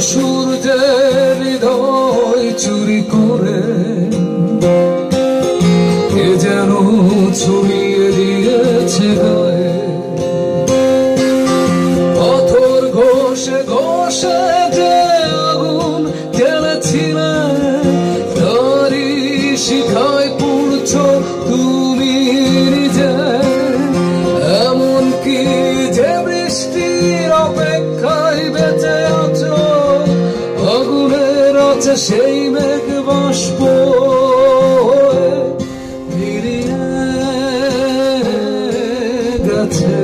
সূর্যের হৃদয় চুরি করে কে যেন ছড়িয়ে দিয়েছে গায়ে। অথর ঘষে ঘষে যে আগুন কেড়েছিলে তারই শিখায় পুড়ছ তুমি আছে সেই মেঘ বাষ্প ফিরিয়ে গেছে।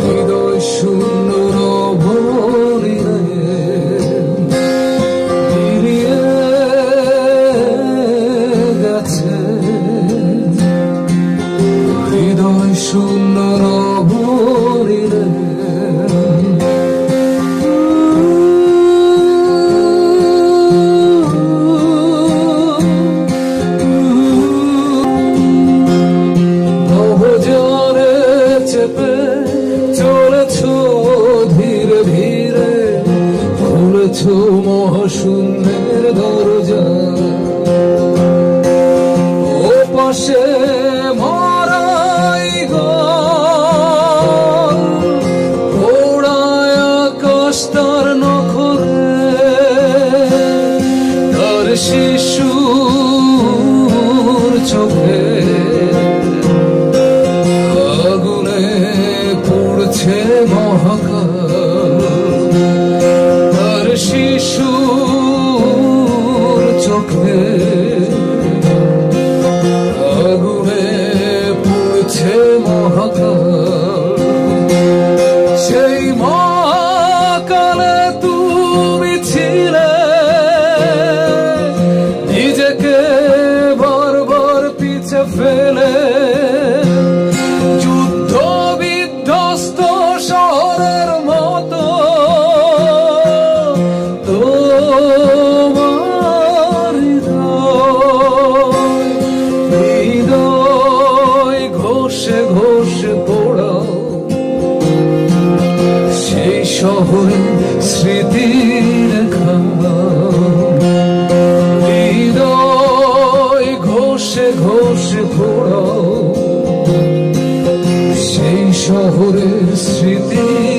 হৃদয় শূন্য হৃদয় শূন্য নভরিয়ে ছো ধীরে ধীরে, খুলেছো মহাশূন্যের দরজা। ও পাশে মরাই গোড়ায় আকাশ তার নখরে, তার শিশুর চোখে। ফেলে যুদ্ধ বিধ্বস্ত শহরের মতো। তোমার হৃদয় ঘোষে ঘোষে পড়ো। সেই শহরে স্মৃতির ঘা ঘোষে ঘোষ ভোরের স্মৃতি